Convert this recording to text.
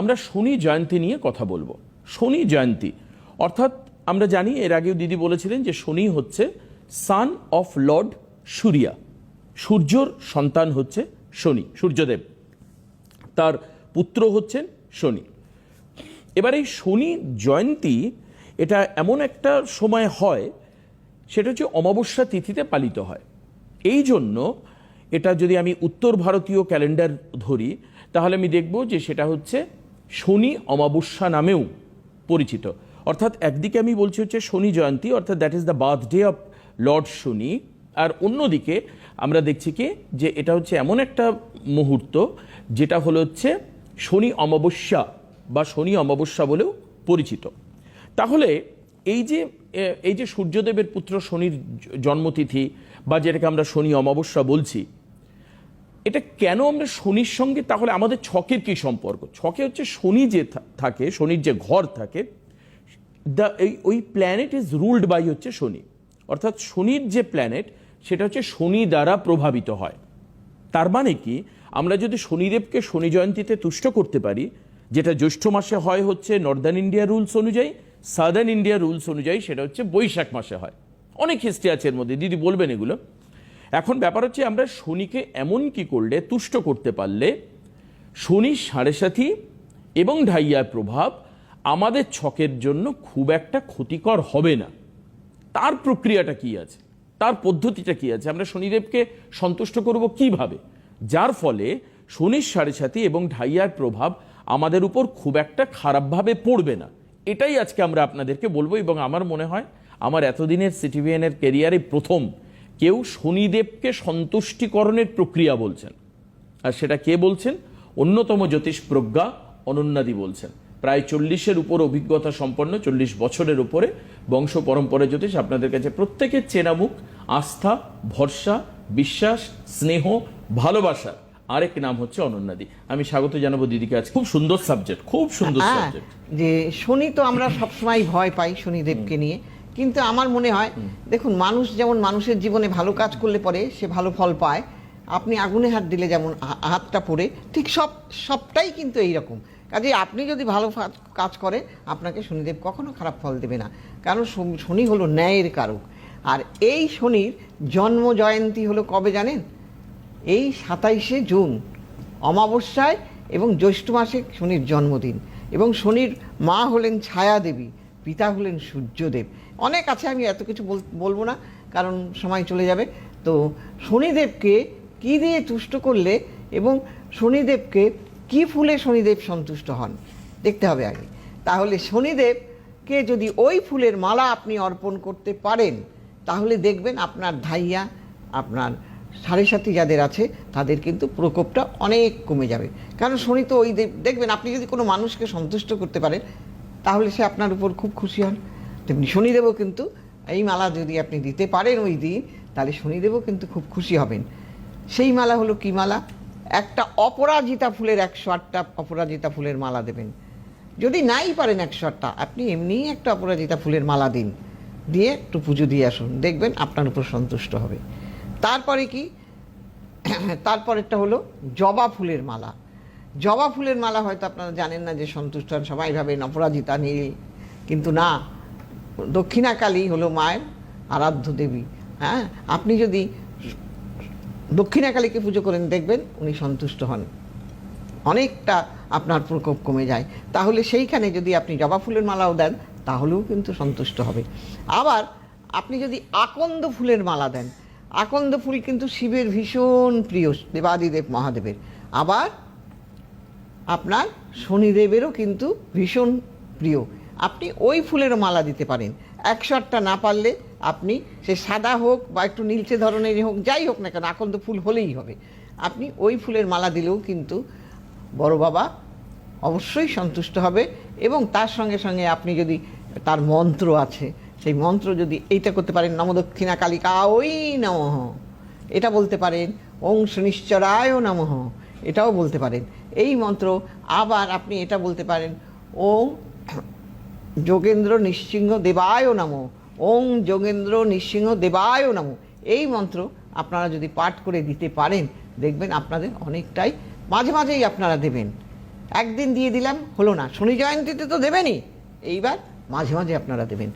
আমরা শনি জয়ন্তী নিয়ে কথা বলব। শনি জয়ন্তী। অর্থাৎ আমরা জানি, এর আগেও দিদি বলেছিলেন যে শনি হচ্ছে সান অফ লর্ড সূর্যা। সূর্যর সন্তান হচ্ছে শনি, সূর্যদেব। তার পুত্র হচ্ছেন শনি। এবার এই শনি জয়ন্তী, এটা এমন একটা সময় হয়, সেটা হচ্ছে অমাবস্যা তিথিতে পালিত হয়। এই জন্য এটা যদি আমি উত্তর ভারতীয় ক্যালেন্ডার ধরি, তাহলে আমি দেখব যে সেটা হচ্ছে শনি অমাবস্যা নামেও পরিচিত। অর্থাৎ একদিকে আমি বলছি হচ্ছে শনি জয়ন্তী, অর্থাৎ that is the birthday of lord Shani. আর অন্যদিকে আমরা দেখছি কি, যে এটা হচ্ছে এমন একটা মুহূর্ত, যেটা হলো হচ্ছে শনি অমাবস্যা বা শনি অমাবস্যা বলেও পরিচিত। তাহলে এই যে এই যে সূর্যদেবের পুত্র শনির জন্মতিথি বা যেটাকে আমরা শনি অমাবস্যা বলছি এটা কেন আমরা শনির সঙ্গে, তাহলে আমাদের ছকের কি সম্পর্ক? ছকে হচ্ছে শনি যে থাকে, শনির যে ঘর থাকে দ্য ওই প্ল্যানেট ইজ রুলড বাই হচ্ছে শনি। অর্থাৎ শনির যে প্ল্যানেট সেটা হচ্ছে শনি দ্বারা প্রভাবিত হয়। তার মানে কি? আমরা যদি শনিদেবকে শনি জয়ন্তীতে তুষ্ট করতে পারি, যেটা জ্যৈষ্ঠ মাসে হয় হচ্ছে নর্দার্ন ইন্ডিয়া রুলস অনুযায়ী সাদার্ন ইন্ডিয়া রুলস অনুযায়ী সেটা হচ্ছে বৈশাখ মাসে হয়। অনেক হিস্ট্রি আছে এর মধ্যে, দিদি বলবেন এগুলো। এখন ব্যাপার হচ্ছে আমরা শনিকে এমন কি করলে, তুষ্ট করতে পারলে, শনি সাড়ে সাথী এবং ঢাইয়ার প্রভাব আমাদের ছকের জন্য খুব একটা ক্ষতিকর হবে না। তার প্রক্রিয়াটা কি আছে? তার পদ্ধতিটা কি আছে? আমরা শনিদেবকে সন্তুষ্ট করব কীভাবে? যার ফলে শনির সাড়ে সাথী এবং ঢাইয়ার প্রভাব আমাদের উপর খুব একটা খারাপভাবে পড়বে না। এটাই আজকে আমরা আপনাদেরকে বলব এবং আমার মনে হয়, আমার এতদিনের সিটিভিএনের কেরিয়ারে প্রথম কেউ শনিদেবকে সন্তুষ্টিকরণের প্রক্রিয়া বলছেন। আর সেটা কে বলছেন? অন্যতম জ্যোতিষ প্রজ্ঞা অনন্যাদি বলছেন। প্রায় চল্লিশের উপর অভিজ্ঞতা সম্পন্ন চল্লিশ বছরের উপরে বংশ পরম্পরা জ্যোতিষ আপনাদের কাছে প্রত্যেকের চেনা মুখ আস্থা ভরসা বিশ্বাস স্নেহ ভালোবাসা। আরেক নাম হচ্ছে অনন্যাদি। আমি স্বাগত জানাব দিদিকে আজ খুব সুন্দর সাবজেক্ট খুব সুন্দর সাবজেক্ট যে শনি তো আমরা সবসময় ভয় পাই শনিদেবকে নিয়ে। কিন্তু আমার মনে হয় দেখুন মানুষ যেমন মানুষের জীবনে ভালো কাজ করলে পরে সে ভালো ফল পায় আপনি আগুনে হাত দিলে যেমন হাতটা পড়ে ঠিক সব সবটাই কিন্তু এই রকম কাজে আপনি যদি ভালো কাজ করে আপনাকে শনিদেব কখনো খারাপ ফল দেবে না। কারণ শনি- শনি হলো ন্যায়ের কারক। আর এই শনির জন্ম জয়ন্তী হলো কবে জানেন? এই সাতাইশে জুন অমাবস্যায় এবং জ্যৈষ্ঠ মাসে শনির জন্মদিন। এবং শনির মা হলেন ছায়া দেবী পিতা হলেন সূর্যদেব। অনেক আছে, আমি এত কিছু বল- বলব না, কারণ সময় চলে যাবে। তো শনিদেবকে কি দিয়ে তুষ্ট করলে এবং শনিদেবকে কি ফুলে শনিদেব সন্তুষ্ট হন? দেখতে হবে আগে। তাহলে শনিদেবকে যদি ওই ফুলের মালা আপনি অর্পণ করতে পারেন, তাহলে দেখবেন আপনার ধাইয়া, আপনার সাড়ে সাথী যাদের আছে, তাদের কিন্তু প্রকোপটা অনেক কমে যাবে। কারণ শনি তো ওই দেখবেন আপনি যদি কোনো মানুষকে সন্তুষ্ট করতে পারেন তাহলে সে আপনার উপর খুব খুশি হন। তেমনি শনিদেবও কিন্তু এই মালা যদি আপনি দিতে পারেন ওই দিন, তাহলে শনিদেবও কিন্তু খুব খুশি হবেন। সেই মালা হলো কি মালা? একটা অপরাজিতা ফুলের একশো আটটা অপরাজিতা ফুলের মালা দেবেন। যদি নাই পারেন একশো আটটা, আপনি এমনিই একটা অপরাজিতা ফুলের মালা দিন। দিয়ে একটু পুজো দিয়ে আসুন, দেখবেন আপনার উপর সন্তুষ্ট হবে। তারপরে কি? তারপরেরটা হলো জবা ফুলের মালা। জবা ফুলের মালা হয়তো আপনারা জানেন না যে সন্তুষ্ট হন, সবাই ভাবেন অপরাজিতা, নীল। কিন্তু না, দক্ষিণাকালী হলো মায়ের আরাধ্য দেবী হ্যাঁ? আপনি যদি দক্ষিণাকালীকে পুজো করেন, দেখবেন উনি সন্তুষ্ট হন। অনেকটা আপনার প্রকোপ কমে যায়। তাহলে সেইখানে যদি আপনি জবা ফুলের মালাও দেন, তাহলেও কিন্তু সন্তুষ্ট হবে। আবার আপনি যদি আকন্দ ফুলের মালা দেন, আকন্দ ফুল কিন্তু শিবের ভীষণ প্রিয়, দেবাদিদেব মহাদেবের। আবার আপনার শনিদেবেরও কিন্তু ভীষণ প্রিয়। আপনি ওই ফুলেরও মালা দিতে পারেন। একশো আটটা না পারলে আপনি সে সাদা হোক বা একটু নীলচে ধরনের হোক, যাই হোক না কেন আকন্দ ফুল হলেই হবে। আপনি ওই ফুলের মালা দিলেও কিন্তু বড় বাবা অবশ্যই সন্তুষ্ট হবে এবং তার সঙ্গে সঙ্গে আপনি যদি তার মন্ত্র আছে, সেই মন্ত্র যদি এইটা করতে পারেন নমদক্ষিণা কালিকা ওই নমঃ। এটা বলতে পারেন, ওং শনিশ্চরায় নমঃ। এটাও বলতে পারেন। এই মন্ত্র আবার আপনি এটা বলতে পারেন, ওং যোগেন্দ্র নিঃসিংহ দেবায় নমঃ, ওং যোগেন্দ্র নিঃসিংহ দেবায় নমঃ। এই মন্ত্র আপনারা যদি পাঠ করে দিতে পারেন, দেখবেন আপনাদের অনেকটাই মাঝে মাঝেই আপনারা দেবেন। একদিন দিয়ে দিলাম, হলো না। শনি জয়ন্তীতে তো দেবেনই। এইবার মাঝে মাঝে আপনারা দেবেন।